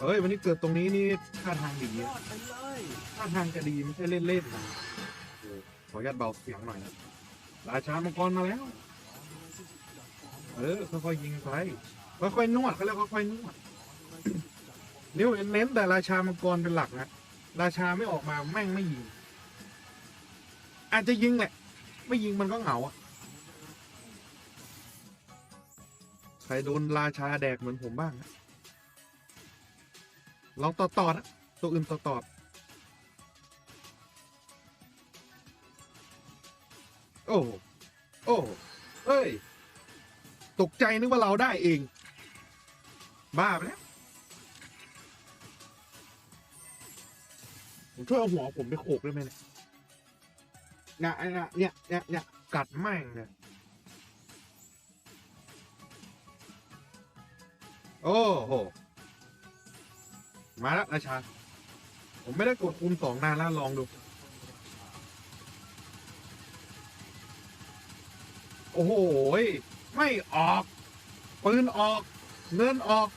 เอ้ย วันนี้เกิดตรงนี้นี่ท่าทางดียอดไปเลยท่าทางจะดีไม่ใช่เล่นๆนะโอ้ขออนุญาตเบาเสียงหน่อยนะราชามังกรมาแล้ว เออค่อยๆยิงไปค่อยๆนวดเขาเรียกค่อยๆนวด เนิ้วเน้นแต่ราชามังกรเป็นหลักนะราชาไม่ออกมาแม่งไม่ยิง อาจจะยิงแหละ ไม่ยิงมันก็เหงาอะใครโดนราชาแดกเหมือนผมบ้างนะ ลองต่อต่อนะตัวอื่นต่อต่อโอ้โอ้เฮ้ย ตกใจนึกว่าเราได้เอง บ้าไปแล้วผมช่วยเอาหัวผมไปโขกได้ไหมเนี่ยเนี่ยเนี่ยเนี่ยเนี่ยกัดแม่งเนี่ยโอ้โห มาแล้วราชา ผมไม่ได้กดคุมสองนานแล้วลองดู โอ้โห ไม่ออก ปืนออก เงินออก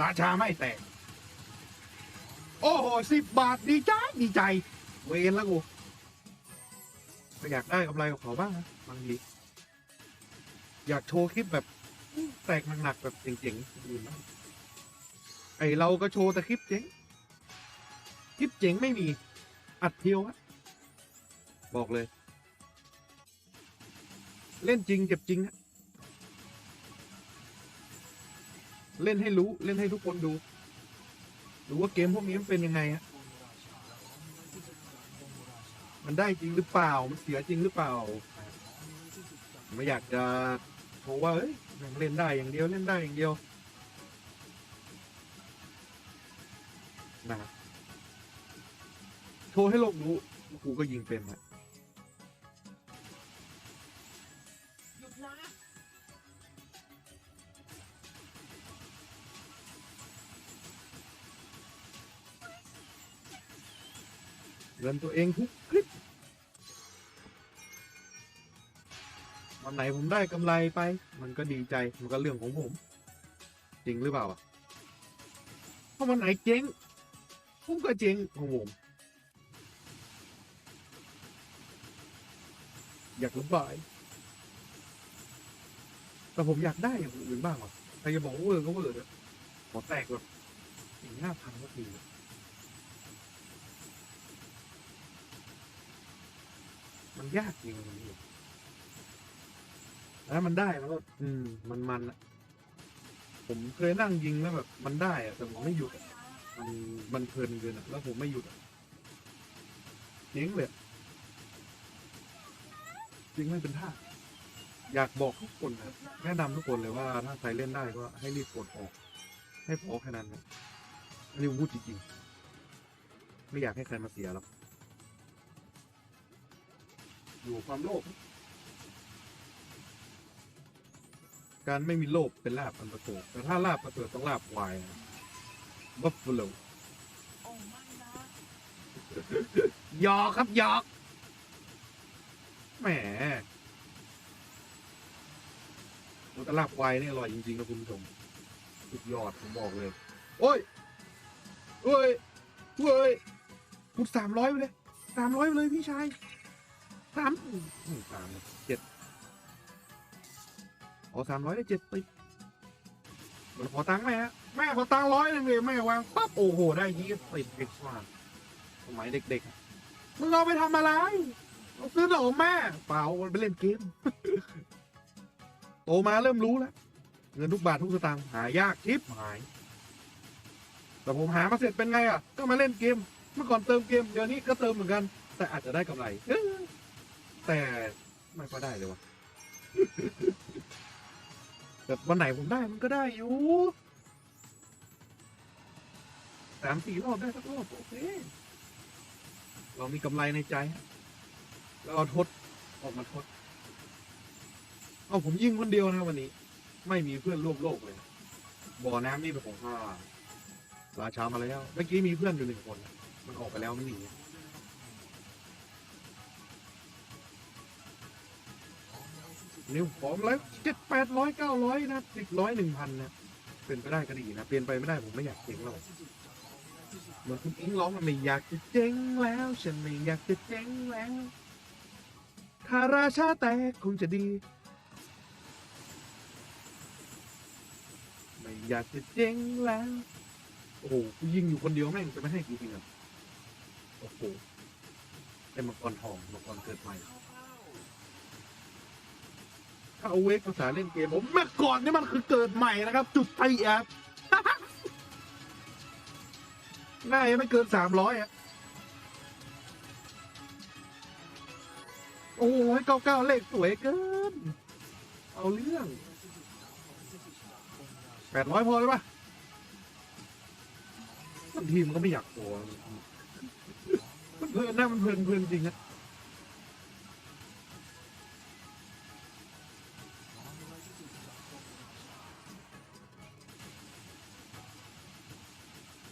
ราชาไม่แตก โอ้โหสิบบาทดีใจดีใจ เวนแล้วกูอยากได้กำไรกับเขาบ้างนะบางทีอยากโชว์คลิปแบบแตกหนักๆแบบเจ๋งๆอื่นบ้าง ไอเราก็โชว์แต่คลิปเจ๋ง คลิปเจ๋งไม่มี อัดเพียวอะบอกเลย เล่นจริงเจ็บจริงอะเล่นให้รู้เล่นให้ทุกคนดูดูว่าเกมพวกนี้มันเป็นยังไงอะมันได้จริงหรือเปล่า มันเสียจริงหรือเปล่า ไม่อยากจะโชว์ว่าเอ้ยแม่งเล่นได้อย่างเดียวเล่นได้อย่างเดียว นะครับโชว์ให้โลกรู้กูก็ยิงเป็นอะเงินตัวเองทุกคลิปวันไหนผมได้กำไรไป มันก็ดีใจมันก็เรื่องของผม จริงหรือเปล่าอะถ้าวันไหนเจ๊ง ผมก็เจ๊งของผมอยากระบาย แต่ผมอยากได้อย่างอื่นบ้างว่ะใครจะบอกว่าเวอร์ก็เวอร์เถอะขอแตกแบบสี่ห้าพันก็ทีมันยากจริงมันนี่แล้วมันได้มันก็อืม มันมันอะผมเคยนั่งยิงแล้วแบบ มันได้อะแต่ผมไม่หยุดอะ มันมันเพลินเกินอะแล้วผมไม่หยุดอะเจ๊งเลยอะจริงไม่เป็นท่าอยากบอกทุกคนนะแนะนำทุกคนเลยว่าถ้าใครเล่นได้ก็ให้รีบกดออก ให้พอแค่นั้นนะอันนี้ผมพูดจริงๆไม่อยากให้ใครมาเสียหรอกอยู่ความโลภการไม่มีโลภเป็นลาบอันประเสริฐแต่ถ้าลาบประเสริฐต้องลาบควายนะ หยอกครับหยอกแหมโอ้แต่ลาบควายนี่อร่อยจริงๆนะคุณผู้ชมสุดยอดผมบอกเลย โอ้ยเฮ้ยเฮ้ยพูดสามร้อยไปเลยสามร้อยไปเลยพี่ชายสามอืมสามเจ็ดโอ้สามร้อยได้เจ็ดติดมันขอตังค์แม่ฮะ แม่ขอตังร้อยนึงเลยแม่วางปั๊บโอ้โหได้ยี่สิบติดเด็กว่าสมัยเด็กๆมึงเอาไปทำอะไรเอาซื้อหนมแม่ เปล่ามันไปเล่นเกม โตมาเริ่มรู้แล้ว เงินทุกบาททุกสตางค์หายากทิปหาย แต่ผมหามาเสร็จเป็นไงอะ ก็มาเล่นเกม เมื่อก่อนเติมเกม เดี๋ยวนี้ก็เติมเหมือนกัน แต่อาจจะได้กำไร แต่ไม่ก็ได้เลยวะแต่วันไหนผมได้มันก็ได้อยู่ สามสี่รอบได้สักรอบโอเค เรามีกำไรในใจเราทดออกมาทด เอาผมยิงคนเดียวนะวันนี้ ไม่มีเพื่อนร่วมโลกเลย บ่อน้ำนี่เป็นของข้าราชามาแล้ว เมื่อกี้มีเพื่อนอยู่หนึ่งคน มันออกไปแล้วไม่หนีนิ้วผอมแล้วเจ็ดแปดร้อยเก้าร้อยนะสิบร้อยหนึ่งพันนะ เป็นไปได้ก็ดีนะ เปลี่ยนไปไม่ได้ผมไม่อยากเจ๊งหรอก เหมือนคุณอิงร้องมันไม่อยากจะเจ๊งแล้ว ฉันไม่อยากจะเจ๊งแล้วถ้าราชาแตกคงจะดี ไม่อยากจะเจ๊งแล้ว โอ้โหกูยิงอยู่คนเดียวแม่งจะไม่ให้กูจริงเหรอโอ้โหไอ้มังกรทองมังกรเกิดใหม่ ถ้าเอาเวกภาษาเล่นเกมผมเมื่อก่อนนี่มันคือเกิดใหม่นะครับ จุดไทยแอป ง่ายไม่เกินสามร้อยอะ โอ้ยเก้าเก้าเลขสวยเกิน เอาเรื่องแปดร้อยพอเลยปะบางทีมันก็ไม่อยากโอมันเพลินนะมันเพลินเพลินจริงนะ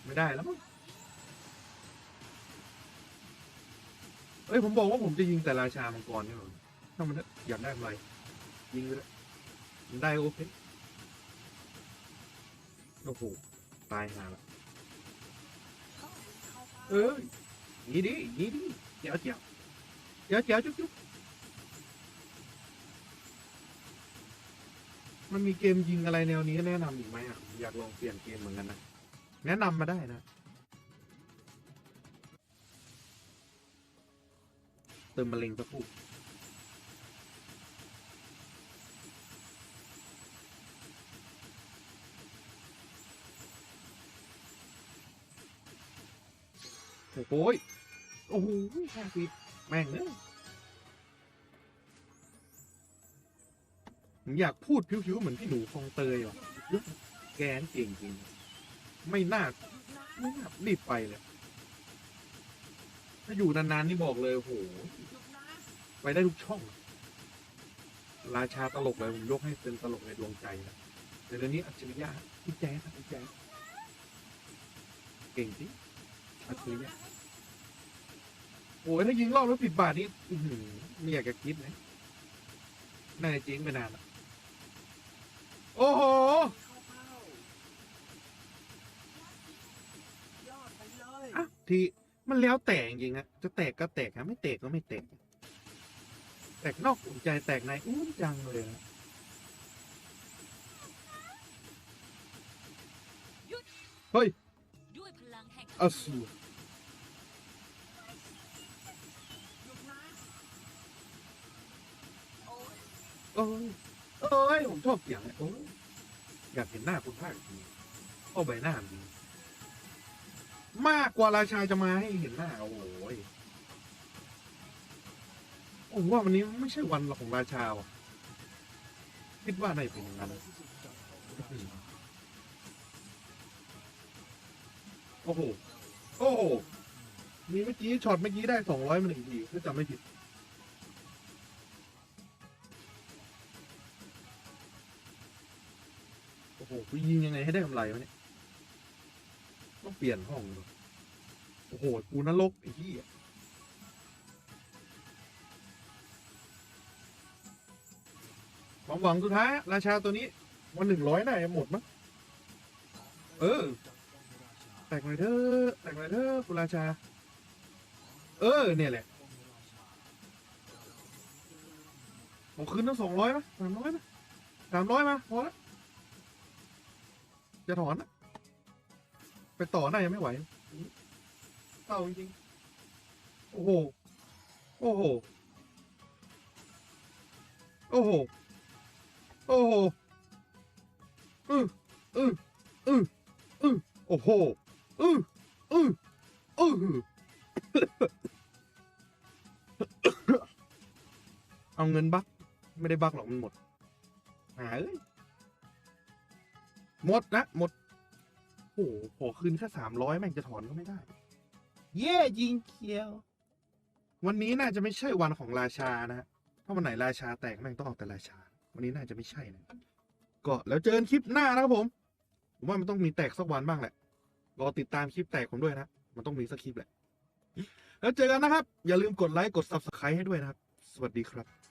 ไม่ได้แล้วมั้ง เอ้ยผมบอกว่าผมจะยิงแต่ราชามังกรนี่หรอถ้ามันอยากได้อะไรยิงไปเลยมันได้โอเคโอ้โหตายหาละเออนี่ดินี่ดิเจ๋วเจ๋วเจ๋วเจ๋วจุ๊บจุ๊บมันมีเกมยิงอะไรแนวนี้แนะนำอีกไหมอะอยากลองเปลี่ยนเกมเหมือนกันนะ แนะนำมาได้นะ เติมมะเร็งสักครู่โอ้โหโอ้โหแม่งปิดแม่งเนี่ยอยากพูดผิวๆเหมือนพี่หนูคลองเตยว่ะแกนเก่งจริง ไม่น่า ไม่น่ารีบไปเลย ถ้าอยู่นานๆนี่บอกเลยโอ้โหไปได้ทุกช่อง ราชาตลกเลยผมยกให้เป็นตลกในดวงใจนะแต่เดี๋ยวนี้อัจฉริยะพี่แจ๊คพี่แจ๊คเก่งจริงอัจฉริยะโอ้ยถ้ายิงรอบแล้วผิดบาทนี่อื้อหือไม่อยากจะคิดเลยน่าจะเจ๊งไปนานละโอ้โหอะที่ มันแล้วแต่จริงๆนะจะแตกก็แตกนะไม่แตกก็ไม่แตก แตกนอกอุ่นใจแตกในอุ้นจังเลยนะด้วยพลังแห่งอสูรโอ้ยโอ้ยผมชอบเสียงเลยโอ้ยอยากเห็นหน้าคุณภาคจริงเอาใบหน้าจริง มากกว่าราชาจะมาให้เห็นหน้าโอ้โหยผมว่าวันนี้ไม่ใช่วันของราชาว่ะคิดว่าในเป็นอย่างนั้นโอ้โห โอ้โห มีเมื่อกี้ช็อตเมื่อกี้ได้สองร้อยมาหนึ่งทีถ้าจำไม่ผิด โอ้โหยิงยังไงให้ได้กำไรวะเนี่ย ต้องเปลี่ยนห้องเลยโอ้โห กูนรกไอ้ที่ความหวังสุดท้าย ราชาตัวนี้วันหนึ่งร้อยน่าจะหมดมั้ง เออ แตกหน่อยเถอะแตกหน่อยเถอะคุณราชา เออ เนี่ยแหละผมคืนตั้งสองร้อยไหมสามร้อยไหมสามร้อยมาพอแล้วจะถอนนะ ไปต่อหน้ายังไม่ไหวเศร้าจริงโอ้โห โอ้โห โอ้โห โอ้โหอืออืออืออือโอ้โหอืออืออือเอาเงินบักไม่ได้บักหรอกมันหมดหาเอ้ยหมดนะหมด โอ้โหขอคืนแค่สามร้อยแม่งจะถอนก็ไม่ได้ เย่ยิงเคียว วันนี้น่าจะไม่ใช่วันของราชานะฮะถ้าวันไหนราชาแตกแม่งต้องเอาแต่ราชา วันนี้น่าจะไม่ใช่นะ ก็แล้วเจอกันคลิปหน้านะครับผม ผมว่ามันต้องมีแตกสักวันบ้างแหละ รอติดตามคลิปแตกผมด้วยนะ มันต้องมีสักคลิปแหละ แล้วเจอกันนะครับ อย่าลืมกดไลค์ กด subscribe ให้ด้วยนะครับ สวัสดีครับ